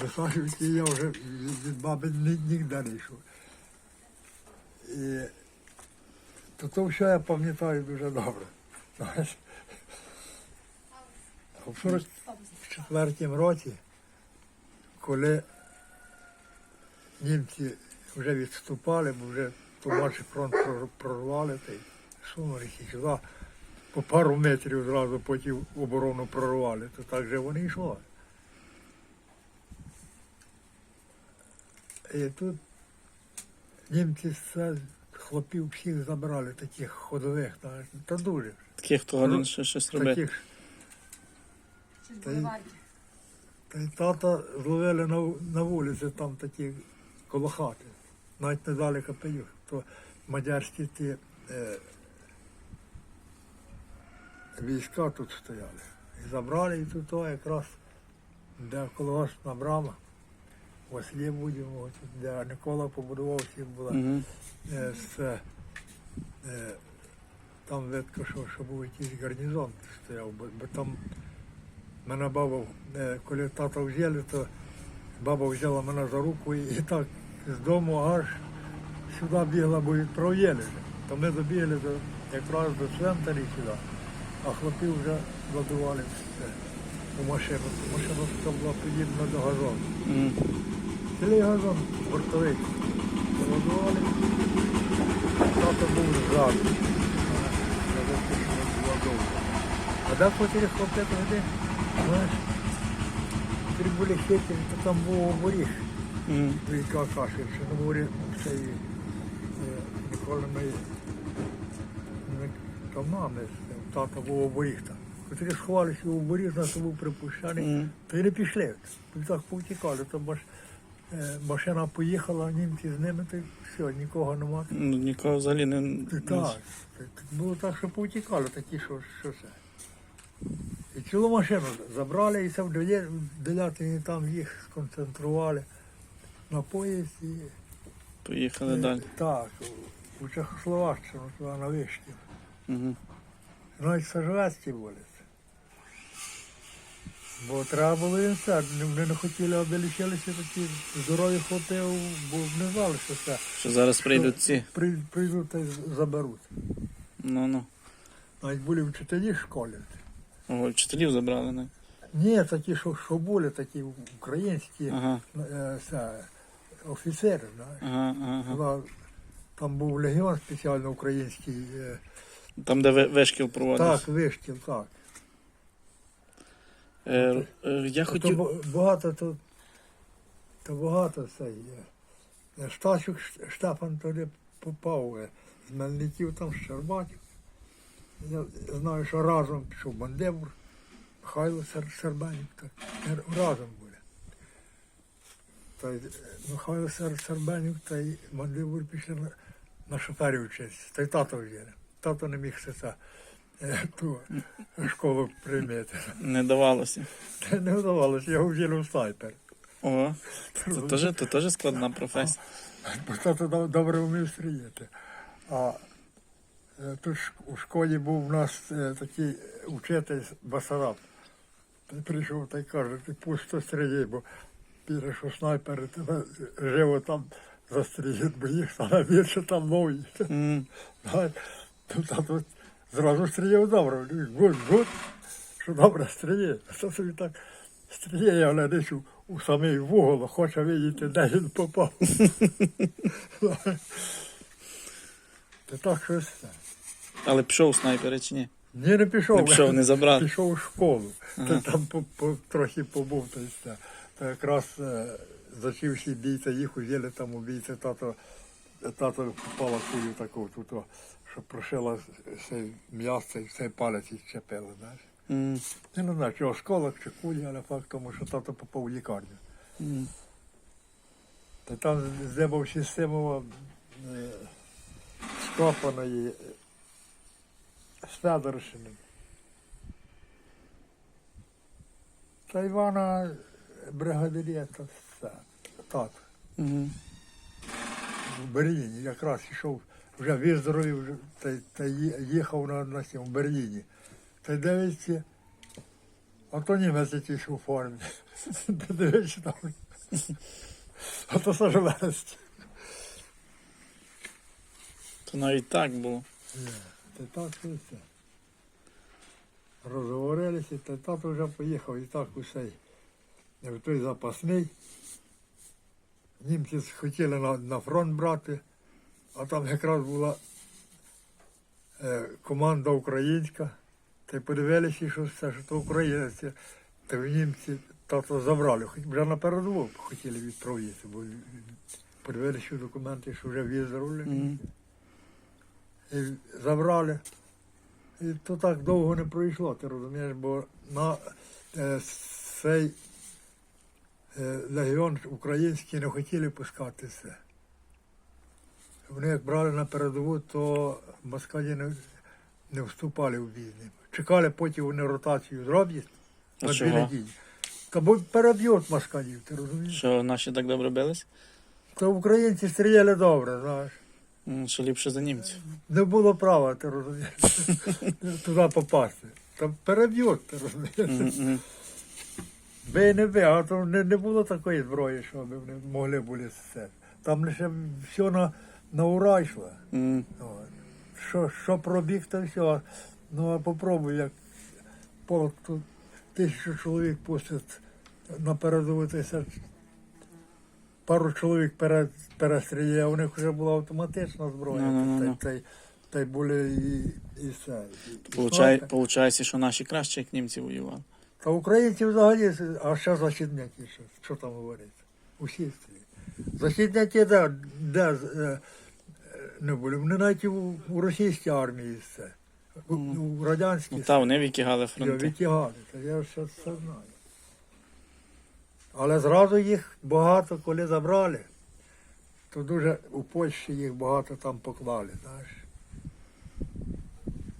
До Сашівки я вже від від баби ніде не йшов. І то, то все я пам'ятаю дуже добре. А в 44 році, коли німці вже відступали, бо вже побачив фронт прорвали, та й сунулися сюди. По пару метрів зразу потім оборону прорвали, то так же вони йшли. І тут німці хлопів всіх забрали, таких ходових, та дуже. Таких, хто годин ще щось. Таких. Та й- Та й тата зловили на, на вулиці, там такі коло хати, навіть недалеко пию, то мадярські ті е, війська тут стояли. І забрали і тут о, якраз, де колгоспна брама, Василі будемо, де Никола побудував, всі була. Угу. Е, з, там видко, що, що був якийсь гарнізон стояв, бо, бо там мене баба, е, коли тата взяли, то баба взяла мене за руку і, і так з дому аж сюди бігла, бо відправляли вже. То ми добігли до, якраз до цвинтарі сюди, а хлопці вже ладували у машину. Машина така була подібна до газону. Цілий газон бортовий. Ладували. Тато був довго. А де хотіли хлопці туди, знаєш, три були хитрі, то там був оборіг. Ріка кашель, що на морі цей е, ніколи ми там мами, тата був оборіг там. Котрі сховалися у оборіг, нас був припущений, то й не пішли. Так повтікали, то е, машина поїхала, німці з ними, то все, нікого нема. Ну, нікого взагалі не. Так, так, було так, що повтікали такі, що, що це. І цілу машину забрали, і це в Деля- Делятині там їх сконцентрували на поїзд і Поїхали е, далі. так, у- Чехословаччину, туди на вишки. Угу. Навіть сажвесті були. Бо треба було їм це. Вони не хотіли, аби лишилися такі здорові хлопці, бо не знали, що це. Що зараз прийдуть ці. При- Прийдуть та й заберуть. Ну ну. Навіть були вчителі в школі. Ого, вчителів забрали, не? Ні, такі, що, що були, такі українські Ага. е, це, офіцери. Знаєш. Ага, ага. Там був легіон спеціально український. е, Там, де ви- вишкіл проводився. Так, вишкіл, так. Е, е, я хотів. бо- багато то, то багато це є. Е, Стасюк Штефан туди попав е, з Мельників, там з Щербатів. Я знаю, що разом пішов Бандевур, Михайло Сер- так, е, разом були. Та й е, Михайло Сер- Сербенюк та й Бандевур пішли на, шоферів вчитися, та й тато взяли. Тато не міг це, це, е, ту школу прийняти. Не давалося. Та Не вдавалося, я взяли в снайпер. Ого. Це теж, це теж складна професія. Бо доб- добре вмів стріляти. А е, тут у школі був у нас е, такий учитель Басараб. Ти прийшов та й каже, ти пусто стріляй, бо підеш у снайпери, тебе живо там застрілять, бо їх саме більше там нові. То тато зразу стріляв добре. Гуд, гуд, що добре стріляє. Це собі так стріляє, але десь у, у самий вугол, хоче видіти, де він попав. Це так щось. Але пішов снайпери чи ні? Ні, не пішов. Не пішов, не забрали. Пішов у школу. Та там по, по, трохи побув. Та, та якраз е, зачивши бійця, їх узяли там убійця, тато, тато попала кулю таку, тут, що прошила все м'ясо і все палець відчепила. Знаєш. М, Я не знаю, чи осколок, чи кулі, але факт тому, що тато попав в лікарню. м. Та там здебав система е, скопаної е, Федорщини. Та Івана бригадиря та все. Так. Мгм. В Берліні якраз йшов, вже виздоровів, та, та їхав на, на цьому, в Берліні. Та дивиться, а то німець якийсь у формі. Та дивиться там А то це. То навіть так було. Та так все. Розговорилися, та тато вже поїхав і так усе. В той запасний. Німці хотіли на, на фронт брати, а там якраз була е, команда українська. Та й подивилися, що все, що то українці. Та в німці тато забрали, хоч вже на передову хотіли відправити, бо подивилися документи, що вже віз рулі. Мгм. І забрали. І то так довго не пройшло, ти розумієш, бо на е, цей легіон український не хотіли пускати все. Вони як брали на передову, то москалі не, не вступали в бій. Чекали, потім вони ротацію зроблять на дві неділі. Та бо переб'ють москалів, ти розумієш? Що наші так добре бились? То українці стріляли добре, знаєш. Що ліпше за німців. Не було права, ти розумієш, туди попасти. Та переб'ють, ти розумієш. Би не би, а то не, не було такої зброї, що вони могли були все. Там лише все на, на ура йшло. М. От. Що, що пробіг, то все. Ну а попробуй, як полк тут тисячу чоловік пустять на передову тисяч. Пару чоловік перестріляє, у них вже була автоматична зброя. Ну-ну-ну-ну. Та, й- та, та й були і, і снайпер. получається, що наші краще, як німці воювали. Та українці взагалі, а ще західняки, що, що там говорить? Усі. Західняки де, де е, не були? Вони навіть у, у російській армії все. У, у радянській Ну та вони витягали фронти. відтягали. Та я все це знаю. Але зразу їх багато, коли забрали, то дуже у Польщі їх багато там поклали, знаєш.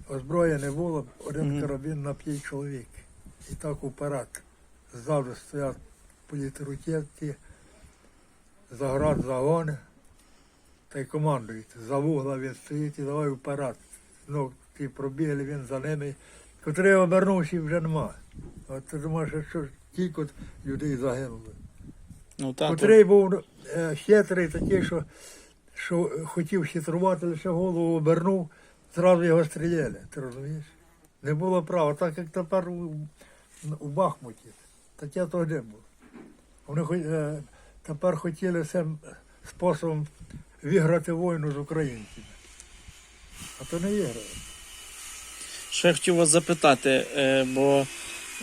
Озброєння не було, один Мгм. карабін на п'ять чоловік. І так уперед. Ззаду стоять політрутєтки, заград загони, та й командують. За вугла він стоїть і давай вперед. Ну, ті пробігли, він за ними. Котрий обернувся вже нема. От ти думаєш, що ж кілько людей загинули. Ну так. Котрий був е, хитрий, такий, що, що хотів хитрувати, лише голову обернув, зразу його стріляли, ти розумієш? Не було права, так як тепер у, Бахмуті. Таке то не було. Вони е, тепер хотіли цим способом виграти війну з українцями. А то не виграли. Що я хотів вас запитати, е, бо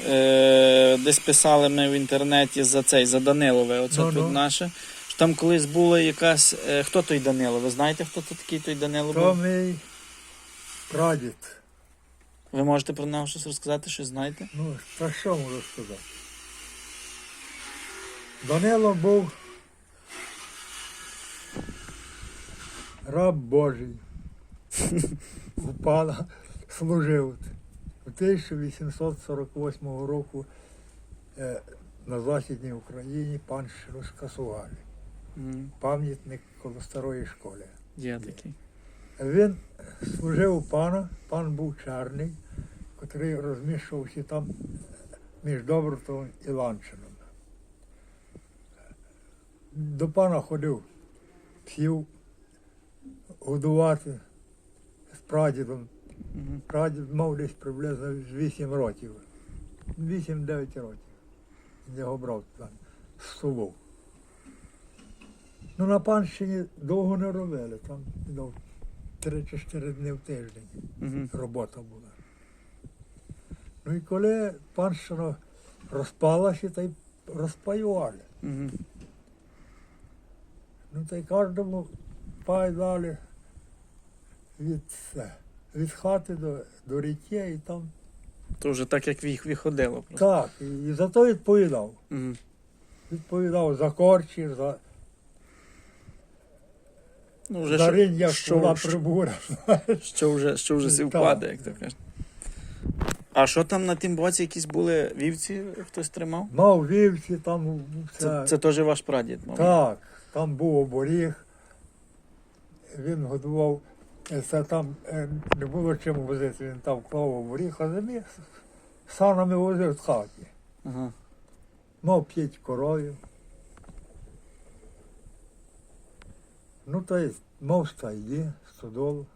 е, десь писали ми в інтернеті за цей, за Данилове, оце Ну-ну. тут наше. Що там колись була якась. е, хто той Данило? Ви знаєте, хто то такий той Данило То був? мій прадід. Ви можете про нього щось розказати, щось знаєте? Ну, та що можу сказати? Данило був раб Божий. Упала, служив. У 1848 року е, на Західній Україні панщину скасували. Пам'ятник коло старої школи. Є такий. Він служив у пана, пан був чарний, котрий розміщувався там між Добротом і Ланчином. До пана ходив псів годувати з прадідом. Прадід мав десь приблизно 8 років. 8-9 років. Він його брав там з собою. Ну, на панщині довго не робили, там ну, 3 чи 4 дні в тиждень Мгм. робота була. Ну і коли панщина розпалася, та й розпаювали. Мгм. Ну та й кожному пай дали від, це, від хати до, до ріки і там. То вже так, як їх виходило. Просто. Так, і, і за то відповідав. Мгм. Відповідав за корчі, за, Ну, вже за що, як що, була що, що вже, що вже Так. сівпаде, як то кажуть. А що там на тим боці якісь були вівці, хтось тримав? Мав вівці, там все. Це, це теж ваш прадід, мабуть. Так, там був оборіг. Він годував, це там е, не було чим возити, він там клав оборіг, а зимі санами возив з хаті. Ага. Мав п'ять коровів. Ну, та й мост та є, стодолу.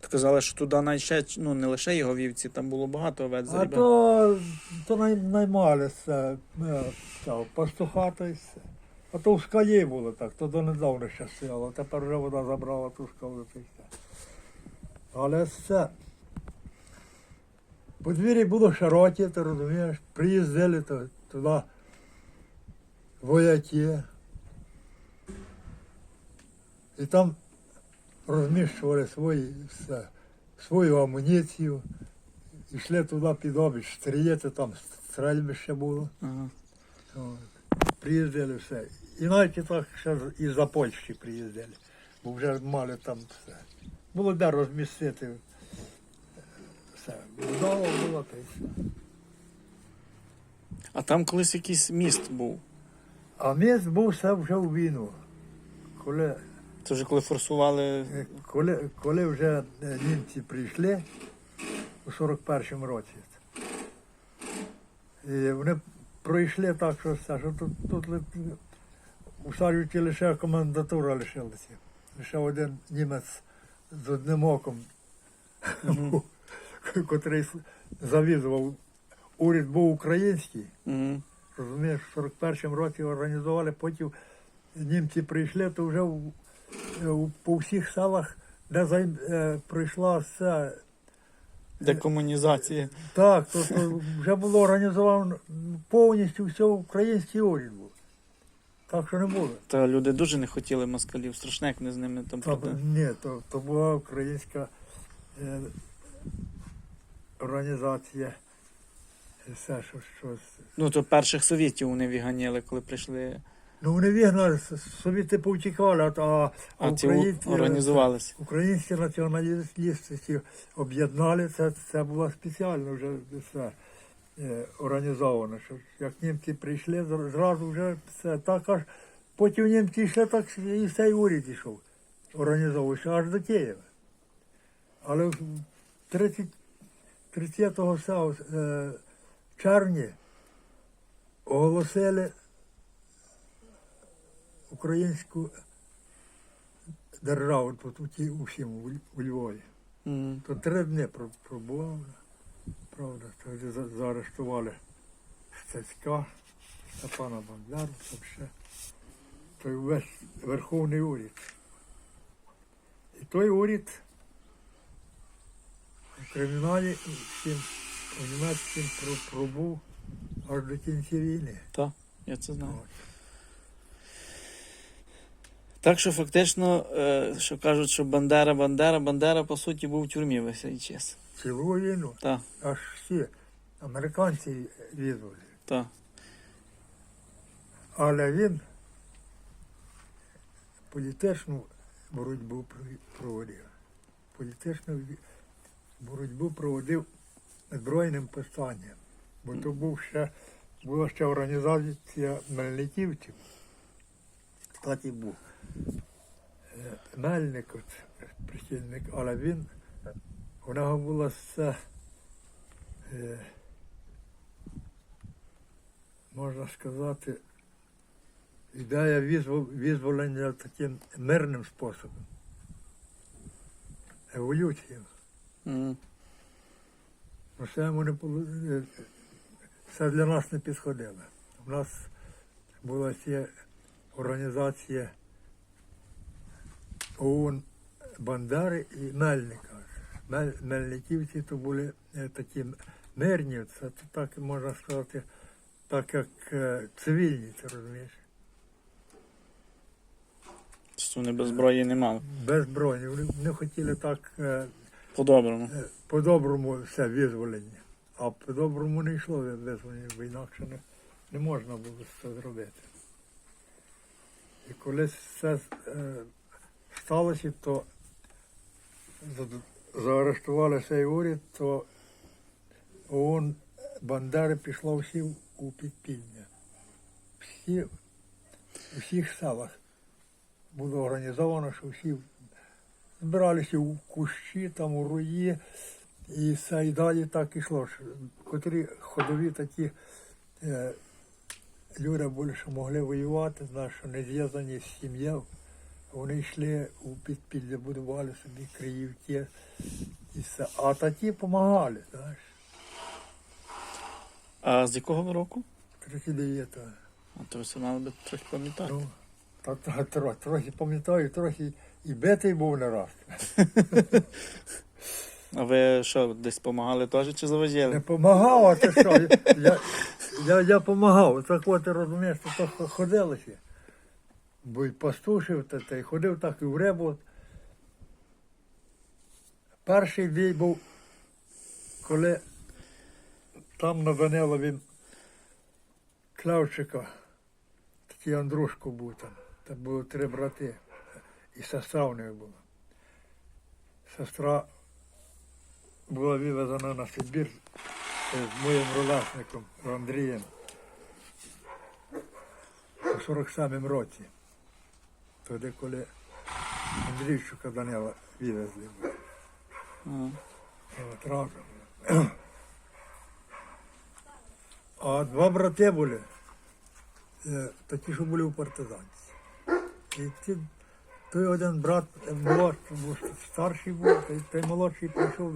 То казали, що туди навіть ну не лише його вівці, там було багато овець А зарібен. то, то най, наймали це, е, цього, пастуха все. А то в скалі було так, то донедавна ще стояло, тепер вже вода забрала ту скалу та й все. Але це. Подвір'я було широке, ти розумієш, приїздили то, туди вояки. І там розміщували свої, все, свою амуніцію. Йшли туди під обіч, стріляти, там стрельбище було. Ага. От. Приїздили все. І навіть так ще і за Польщі приїздили, бо вже мали там все. Було де розмістити. Все. Вдома було та й все. А там колись якийсь міст був. А міст був все вже у війну. Коли, Це вже коли форсували. коли, коли вже е, німці прийшли у 41-му році. І вони пройшли так, що, все, що тут, тут у Сарівці лише комендатура лишилася. Лише один німець з одним оком, був, котрий завідував. Уряд був український. Угу. Розумієш, в 41-му році організували, потім німці прийшли, то вже по всіх селах, де займ, е, прийшла ця, Декомунізація. так, то, то вже було організовано повністю все український уряд був. Так що не було. Та люди дуже не хотіли москалів, страшне, як вони з ними там Та, проти. ні, то, то була українська е, організація. Все, що, щось. Ну то перших совєтів вони віганіли, коли прийшли, Ну, вони вигнали, совіти повтікали, а, а, а ці українці- організувалися. Українські націоналісти об'єднали, це, це було спеціально вже все е, організовано. Що як німці прийшли, зразу вже все так аж потім німці йшли, так і цей уряд йшов, організовувався аж до Києва. Але 30, 30 е, червня оголосили українську державу тут у ті- у у, Ль- у Львові. Мгм. То три дні про- пробував, правда, тоді за- заарештували Стецька, Степана Бондару, там ще. Той весь Верховний уряд. І той уряд в криміналі всім у німецьким пробув аж до кінця війни. Так, Я це знаю. От. Так що фактично, е, що кажуть, що Бандера, Бандера, Бандера, по суті, був в тюрмі весь цей час. Цілу війну. Так, Аж всі американці візвали. так. Але він політичну боротьбу проводив. Політичну боротьбу проводив збройним повстанням. Бо то був ще, була ще організація мельниківців. Так і був. Мельник, от, прихильник, але він, у нього була це, е, можна сказати, ідея визволення таким мирним способом. Еволюцією. Мгм. Ну, це йому не е, це для нас не підходило. У нас була ще організація ОУН Бандари і Мельника. Мельниківці то були е, такі мирні, це так можна сказати, так як е, цивільні, ти розумієш. Вони без зброї не мали. Без броні. Вони хотіли так е, По-доброму. по-доброму все визволення. А по-доброму не йшло визволення, бо інакше не, не можна було це зробити. І коли це е, сталося, то за- заарештували цей уряд, то ООН Бандери пішло всі у підпільня. Всі, у всіх селах було організовано, що всі збиралися у кущі, там у руї, і все і далі так ішло. Котрі ходові такі е, люди що могли воювати, знаєш, що не зв'язані з сім'єю, Вони йшли у підпілля, будували собі криївки. А таті допомагали, знаєш. А з якого ви року? 39 А то все мали би трохи пам'ятати. Ну, та, та, трохи, трохи пам'ятаю, трохи і битий був не раз. А ви що, десь допомагали теж чи Не завозили? помагав, а ти що? Я, я, я помагав. Так от ти розумієш, то ходили ще. Бо й пастушив, та, та й ходив так і в рибу. Перший бій був, коли там на Данилові Клявчика, такий Андрушко був там. Там було три брати. І сестра в них була. Сестра була вивезена на Сибір з моїм ровесником Андрієм у 47-му році. Тоді, коли Андрійчука Данила вивезли. А. От разом. А два брати були, е, такі, що були у партизанці. І ті, той один брат е, молодший, старший був, той, той молодший прийшов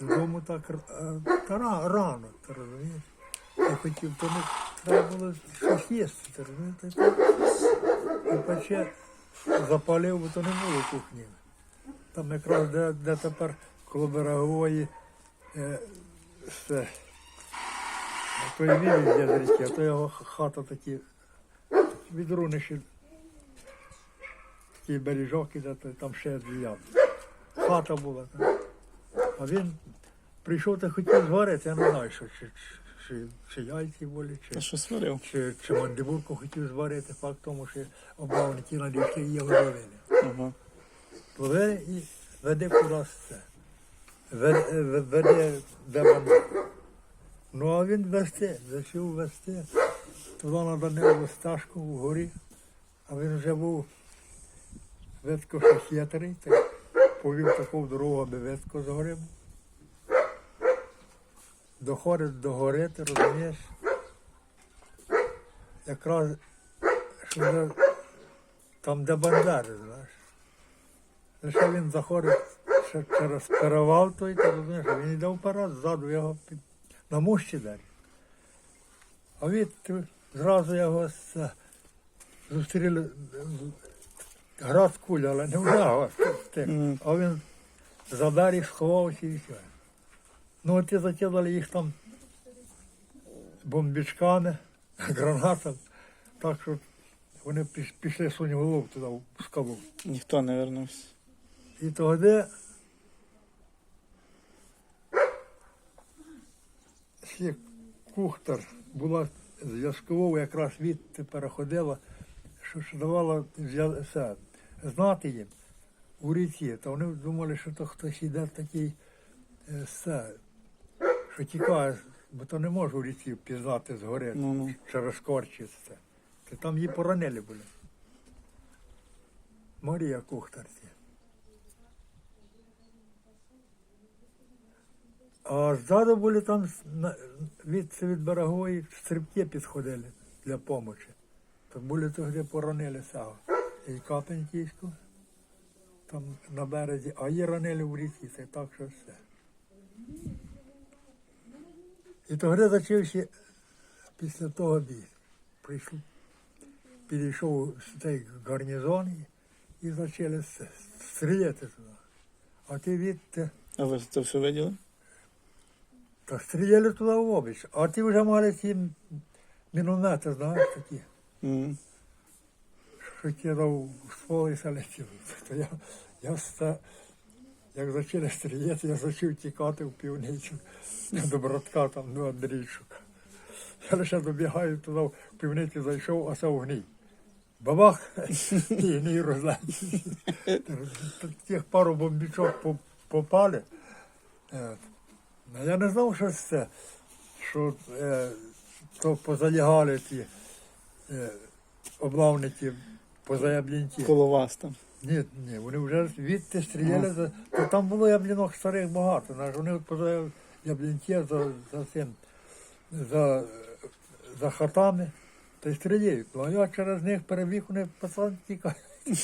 додому так е, та рано, ти розумієш? Я хотів, то не треба було щось їсти, ти розумієш? Запалив, бо то не було кухні. Там якраз де, де тепер коло берегової е, все. Той вівень де ріки, а то його хата такі відруниші. Такий бережок іде, там ще звіяв. Хата була там. А він прийшов та хотів зварити, я не знаю, що, чи, чи, яйці Та чи, що сварив? чи, чи мандибурку хотів зварити, факт в тому, що обавники надійшли і його ловили. Ага. Пливе і веде кудись це. Веде, веде де бандит. Ну а він вести, зачав вести. Туди на Данилову стежку вгорі, а він вже був видко, що хитрий, так повів таку дорогу, аби видко згорів. Доходить до гори, ти розумієш. Якраз що там, де бандери, знаєш. Лише він заходить ще через перевал той, ти розумієш, він йде вперед, ззаду його під... на мущі далі. А від зразу його з- зустріли град куля, але не Мгм. а він за дарі сховався і все. Ну, от і закидали їх там бомбічками, гранатами, так що вони пішли сунь голову туди в скалу. Ніхто не вернувся. І тоді ще кухтар була зв'язковою, якраз від переходила, що ж давала це, знати їм у ріці. Та вони думали, що то хтось іде такий е, це, що тікає, бо то не може у ріці пізнати згори Ну-ну. через корчі. Це. Та там її поранили були. Марія Кухтарці. А ззаду були там с- на- від, від берегової стрибки підходили для допомоги. То були тоді поранили сагу. І Капеньківську, там на березі, а її ранили в ріці, це так, що все. І тоді зачався після того бій. Прийшов, підійшов цей гарнізон і, почали стріляти туди. А ти відти. А ви це все виділи? Та стріляли туди в обіч. А ті вже мали ці міномети, знаєш, такі, М. що кидав в і все. То я, я як почали стріляти, я почав тікати в півницю до братка там, до Андрійчука. Я лише добігаю туди, в півницю зайшов, а це вогній. Бабах, і гній розлетів. Тих пару бомбічок попали. Е, Ну, Я не знав, що це, що е, то позалягали ті е, облавники поза яблінці. Коло вас там. Ні, ні, вони вже відти стріляли, за, то там було яблінок старих багато, знаєш, вони поза яблінці за, за цим, за, за хатами, та й стріляють. Ну, а я через них перебіг, вони пацан тікає.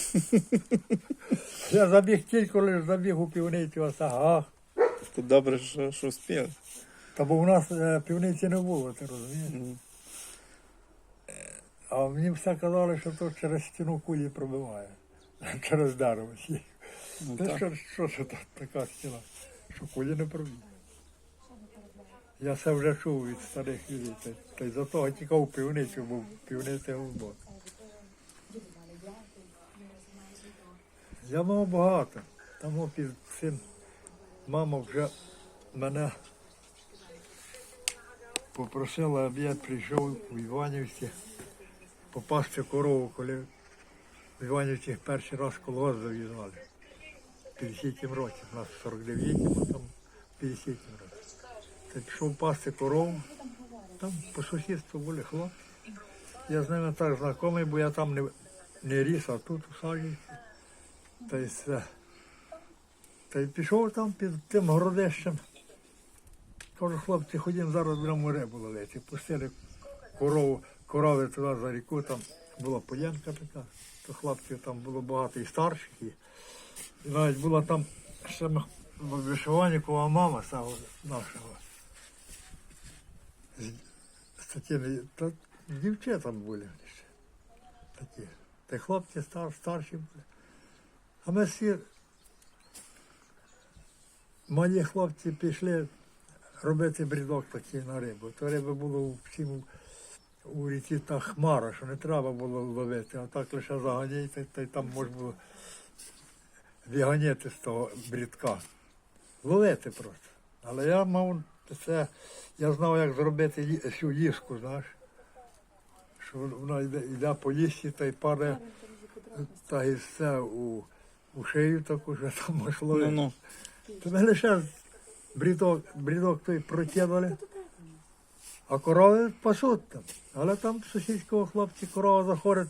Я забіг тільки лише забіг у півницю, ось ага. То добре, що, що вспіли. Та бо у нас е, півниці не було, ти розумієш? Мгм. А мені все казали, що то через стіну кулі пробиває. Через дерево. Ну, Та так. що, що це та- така стіна? Що кулі не проб'є. Я це вже чув від старих людей. Та, й за того тікав у півницю, бо півниця глибока. Я мав багато. Там о, під син, мама вже мене попросила, аби я прийшов у Іванівці попасти корову, коли в Іванівці перший раз колгосп зав'язали. В 50 році, у нас в 49-му, там в 50 році. Та пішов пасти корову, там по сусідству були хлопці. Я з ними так знайомий, бо я там не, не ріс, а тут у Сагівці. Та й все. Та й пішов там під тим городищем. Кажу, хлопці, ходімо зараз будемо рибу ловити. Пустили корову, корови туди за ріку, там була полянка така, то хлопців там було багато і старших. І, навіть була там ще вишиванікова мама нашого. З, з такими, та, дівчата були ще такі. Та хлопці стар, старші були. А ми всі малі хлопці пішли робити брідок такий на рибу. То риби було всім у- ріці та хмара, що не треба було ловити, а так лише заганяйте, та й там можна було виганяти з того брідка. Ловити просто. Але я мав це, я знав, як зробити цю ліску, знаєш. Що вона йде, йде по лісі та й падає, та й все у, у шию таку, що там можеш Ну, ну. Ми лише брідок, брідок той протягнули, а корови пасуть там. Але там сусідського хлопці корова заходить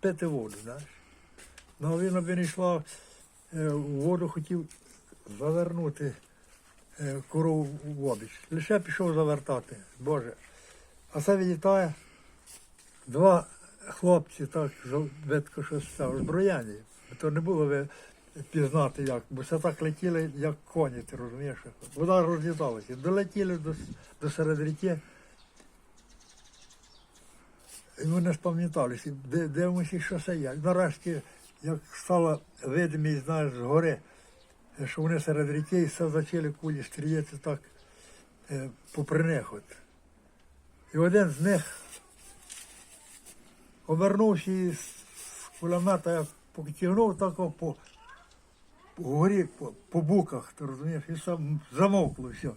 пити воду, знаєш. Ну, він аби не йшла е, воду, хотів завернути е, корову у воду. Лише пішов завертати. Боже. А це відлітає два хлопці, так, видко, що це озброєння. То не було ви пізнати як, бо це так летіли, як коні, ти розумієш? Вода розліталася. Долетіли до, до серед ріки. І ми не спам'яталися, дивимося, що це є. Нарешті, як стала видимість, знаєш, згори, е, що вони серед ріки і все почали кулі стріляти так е, попри них. І один з них обернувся і з з кулемета я потягнув так по, по горі, по, по буках, ти розумієш, і сам замовкло все.